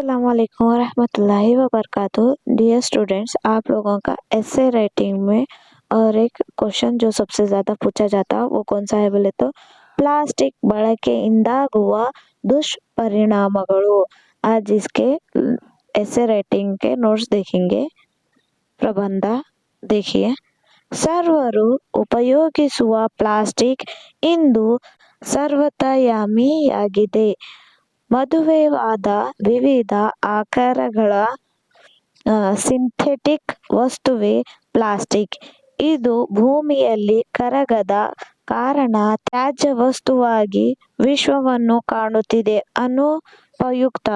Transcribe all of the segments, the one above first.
अस्सलाम वालेकुम वरहमतुल्लाहि वबरकातुहू डियर स्टूडेंट्स आप लोगों का एसे राइटिंग में और एक क्वेश्चन जो सबसे ज़्यादा पूछा जाता है वो कौन सा है बोले तो ಪ್ಲಾಸ್ಟಿಕ್ ಬಳಕೆಯಿಂದಾಗುವ ದುಷ್ಪರಿಣಾಮಗಳು आज इसके ऐसे राइटिंग के नोट्स देखेंगे ಪ್ರಬಂಧ देखिए ಸರ್ವರು ಉಪಯೋಗಿಸುವ ಪ್ಲಾಸ್ಟಿಕ್ ಇಂದು ಸರ್ವತಯಾಮಿಯಾಗಿದೆ ಮದುವೆವಾದ ವಿವಿಧ ಆಕಾರಗಳ ಸಿಂಥೆಟಿಕ್ ವಸ್ತುವೇ ಪ್ಲಾಸ್ಟಿಕ್. ಇದು ಭೂಮಿಯಲ್ಲಿ ಕರಗದ ಕಾರಣ ತ್ಯಾಜ್ಯ ವಸ್ತುವಾಗಿ ವಿಶ್ವವನ್ನು ಕಾಣುತ್ತಿದೆ. ಅನುಪಯುಕ್ತ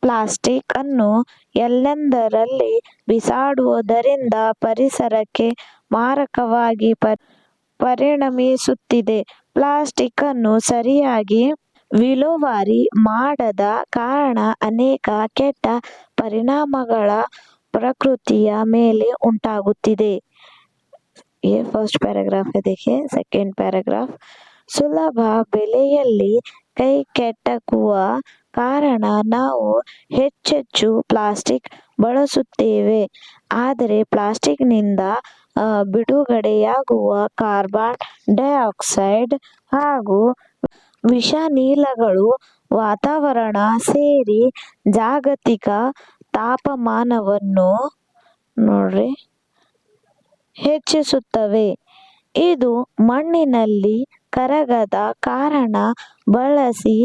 ಪ್ಲಾಸ್ಟಿಕ್ ಅನ್ನು ಎಲ್ಲೆಂದರಲ್ಲಿ ಬಿಸಾಡುವುದರಿಂದ ಪರಿಸರಕ್ಕೆ ಮಾರಕವಾಗಿ ಪರಿಣಮಿಸುತ್ತಿದೆ. ಪ್ಲಾಸ್ಟಿಕ್ ಅನ್ನು ಸರಿಯಾಗಿ ವಿಲೇವಾರಿ ಮಾಡದ ಕಾರಣ ಅನೇಕ ಕೆಟ್ಟ ಪರಿಣಾಮಗಳ ಪ್ರಕೃತಿಯ ಮೇಲೆ ಉಂಟಾಗುತ್ತಿದೆ ये फर्स्ट पैराग्राफ है देखिए सेकेंड पैराग्राफ ಸುಲಭ ಬೆಲೆಯಲ್ಲಿ ಕೈ ಕೆಟ್ಟಕುವ ಕಾರಣ ನಾವು ಹೆಚ್ಚೆಚ್ಚು ಪ್ಲಾಸ್ಟಿಕ್ ಬಳಸುತ್ತೇವೆ ಆದರೆ ಪ್ಲಾಸ್ಟಿಕ್ನಿಂದ ಬಿಡುಗಡೆಯಾಗುವ ಕಾರ್ಬನ್ ಡೈಆಕ್ಸೈಡ್ ಹಾಗೂ ವಿಷಾನಿಲಗಳು ವಾತಾವರಣ ಸೇರಿ ಜಾಗತಿಕ ತಾಪಮಾನವನ್ನು ನೋಡ್ರಿ, ಹೆಚ್ಚಿಸುತ್ತವೆ. ಇದು ಮಣ್ಣಿನಲ್ಲಿ ಕರಗದ ಕಾರಣ ಬಳಸಿ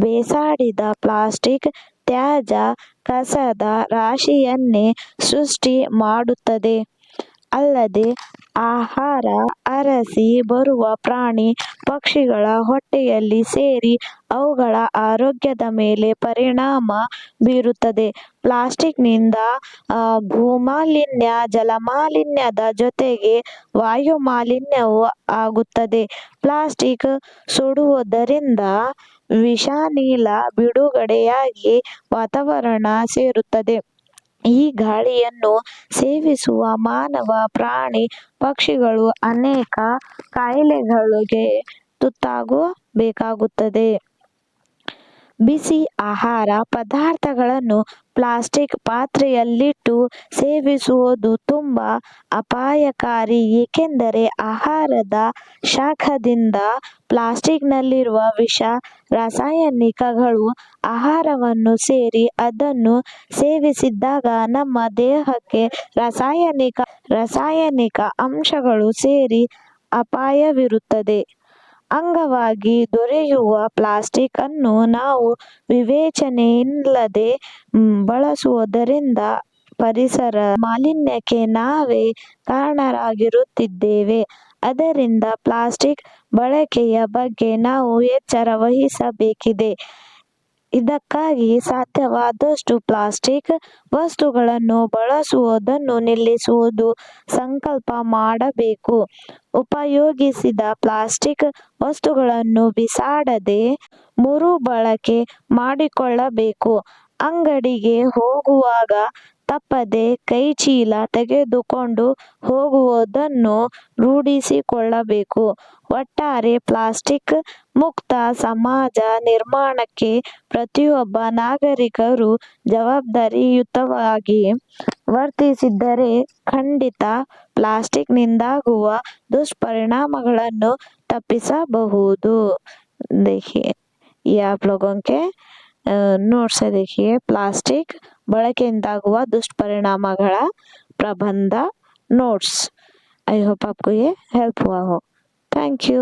ಬೇಸಾಡಿದ ಪ್ಲಾಸ್ಟಿಕ್ ತ್ಯಾಜ್ಯ ಕಸದ ರಾಶಿಯನ್ನೇ ಸೃಷ್ಟಿ ಮಾಡುತ್ತದೆ. ಅಲ್ಲದೆ ಆಹಾರ ಅರಸಿ ಬರುವ ಪ್ರಾಣಿ ಪಕ್ಷಿಗಳ ಹೊಟ್ಟೆಯಲ್ಲಿ ಸೇರಿ ಅವುಗಳ ಆರೋಗ್ಯದ ಮೇಲೆ ಪರಿಣಾಮ ಬೀರುತ್ತದೆ. ಪ್ಲಾಸ್ಟಿಕ್ನಿಂದ ಭೂಮಾಲಿನ್ಯ, ಜಲಮಾಲಿನ್ಯದ ಜೊತೆಗೆ ವಾಯು ಮಾಲಿನ್ಯವೂ ಆಗುತ್ತದೆ. ಪ್ಲಾಸ್ಟಿಕ್ ಸುಡುವುದರಿಂದ ವಿಷಾನಿಲ ಬಿಡುಗಡೆಯಾಗಿ ವಾತಾವರಣ ಸೇರುತ್ತದೆ. ಈ ಗಾಳಿಯನ್ನು ಸೇವಿಸುವ ಮಾನವ ಪ್ರಾಣಿ ಪಕ್ಷಿಗಳು ಅನೇಕ ಕಾಯಿಲೆಗಳಿಗೆ ತುತ್ತಾಗಬೇಕಾಗುತ್ತದೆ. ಬಿಸಿ ಆಹಾರ ಪದಾರ್ಥಗಳನ್ನು ಪ್ಲಾಸ್ಟಿಕ್ ಪಾತ್ರೆಯಲ್ಲಿಟ್ಟು ಸೇವಿಸುವುದು ತುಂಬಾ ಅಪಾಯಕಾರಿ, ಏಕೆಂದರೆ ಆಹಾರದ ಶಾಖದಿಂದ ಪ್ಲಾಸ್ಟಿಕ್ನಲ್ಲಿರುವ ವಿಷ, ರಾಸಾಯನಿಕಗಳು ಆಹಾರವನ್ನು ಸೇರಿ ಅದನ್ನು ಸೇವಿಸಿದಾಗ ನಮ್ಮ ದೇಹಕ್ಕೆ ರಾಸಾಯನಿಕ ರಾಸಾಯನಿಕ ಅಂಶಗಳು ಸೇರಿ ಅಪಾಯವಿರುತ್ತದೆ. ಅಂಗವಾಗಿ ದೊರೆಯುವ ಪ್ಲಾಸ್ಟಿಕ್ ಅನ್ನು ನಾವು ವಿವೇಚನೆಯಿಲ್ಲದೆ ಬಳಸುವುದರಿಂದ ಪರಿಸರ ಮಾಲಿನ್ಯಕ್ಕೆ ನಾವೇ ಕಾರಣರಾಗಿರುತ್ತಿದ್ದೇವೆ. ಅದರಿಂದ ಪ್ಲಾಸ್ಟಿಕ್ ಬಳಕೆಯ ಬಗ್ಗೆ ನಾವು ಎಚ್ಚರ ವಹಿಸಬೇಕಿದೆ. ಇದಕ್ಕಾಗಿ ಸಾಧ್ಯವಾದಷ್ಟು ಪ್ಲಾಸ್ಟಿಕ್ ವಸ್ತುಗಳನ್ನು ಬಳಸುವುದನ್ನು ನಿಲ್ಲಿಸುವುದು ಸಂಕಲ್ಪ ಮಾಡಬೇಕು. ಉಪಯೋಗಿಸಿದ ಪ್ಲಾಸ್ಟಿಕ್ ವಸ್ತುಗಳನ್ನು ಬಿಸಾಡದೆ ಮರುಬಳಕೆ ಮಾಡಿಕೊಳ್ಳಬೇಕು. ಅಂಗಡಿಗೆ ಹೋಗುವಾಗ ತಪ್ಪದೆ ಕೈಚೀಲ ತೆಗೆದುಕೊಂಡು ಹೋಗುವುದನ್ನು ರೂಢಿಸಿಕೊಳ್ಳಬೇಕು ಒಟ್ಟಾರೆ ಪ್ಲಾಸ್ಟಿಕ್ ಮುಕ್ತ ಸಮಾಜ ನಿರ್ಮಾಣಕ್ಕೆ ಪ್ರತಿಯೊಬ್ಬ ನಾಗರಿಕರು ಜವಾಬ್ದಾರಿಯುತವಾಗಿ ವರ್ತಿಸಿದರೆ ಖಂಡಿತ ಪ್ಲಾಸ್ಟಿಕ್ನಿಂದಾಗುವ ದುಷ್ಪರಿಣಾಮಗಳನ್ನು ತಪ್ಪಿಸಬಹುದು देखिए ये आप लोगों के ನೋಟ್ಸ್ देखिए ಪ್ಲಾಸ್ಟಿಕ್ ಬಳಕೆಯಿಂದಾಗುವ ದುಷ್ಪರಿಣಾಮಗಳ ಪ್ರಬಂಧ ನೋಟ್ಸ್ आई होप आपको ये हेल्प हुआ हो थैंक यू